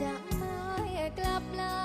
จะไม่กลับลา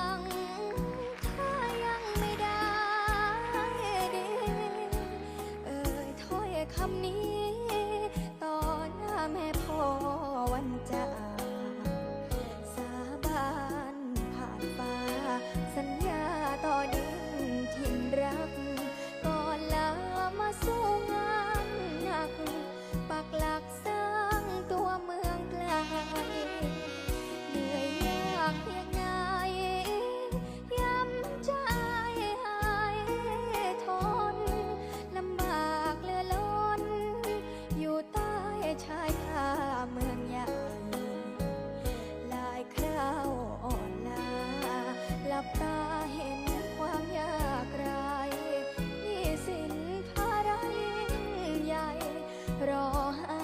รอ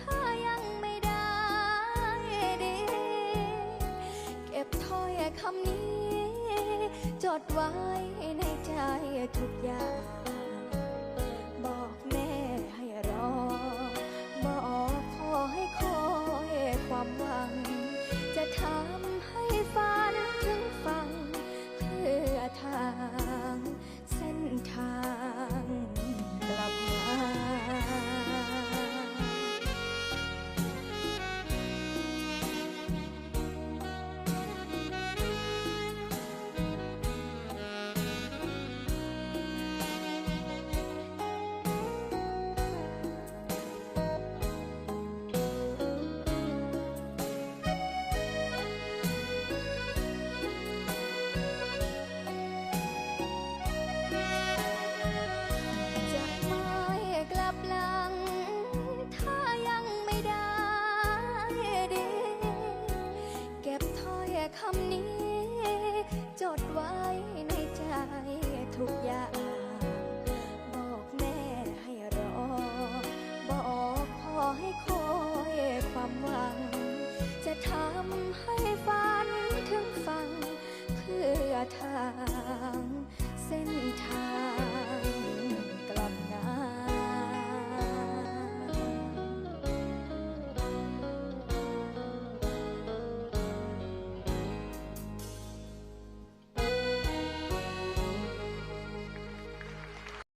ถ้ายังไม่ได้ดี เก็บถ้อยคำนี้ จดไว้ในใจทุกอย่าง 합니다.